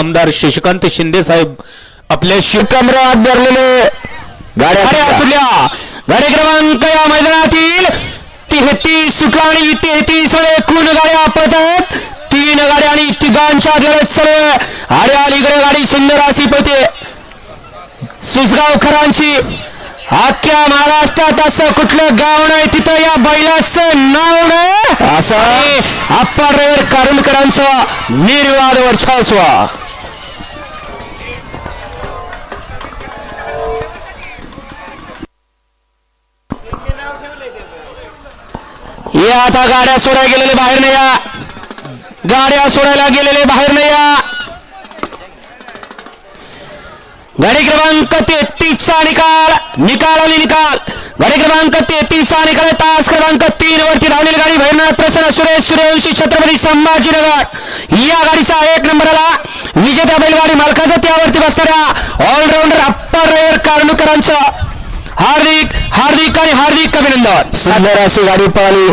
आमदार शशिकांत शिंदे साहेब आपल्या कमरात धरलेले गाड्या सुटल्या. गाडी क्रमांक या मैदानातील तेहतीस सुटला आणि तेहतीस एकूण गाड्या पळतात तीन गाड्या आणि तिघांच्या लढत सर्व अरे अलीकडे गाडी सुंदर अशी पळते. सुसगावकरांची अख्ख्या महाराष्ट्रात असं कुठलं गाव नाही तिथं या बैलाचं नाव नाही. असं. अप्पा ड्रायव्हर कारुंडकरांचा निर्वाद वर्चस्व. या आता गाड्या सोडायला गेलेले बाहेर नाही या. गाड्या सोडायला गेलेले बाहेर नाही या. गाडी क्रमांक तेहतीसचा निकाल. निकाल आणि निकाल. गाडी क्रमांक तेहतीसचा निकाल तास क्रमांक तीन वरती धावलेली गाडी भैरनाथ प्रसन्न सुरेश सूर्यवंशी छत्रपती संभाजीनगर. या गाडीचा एक नंबरला विजेत्या बैलगाडी मालकाचा त्यावरती बसणाऱ्या ऑलराऊंडर अप्पर ड्रायव्हर कारणकरांचं हार्दिक हार्दिक आणि हार्दिक अभिनंदन. सुंदर अशी गाडी पळाली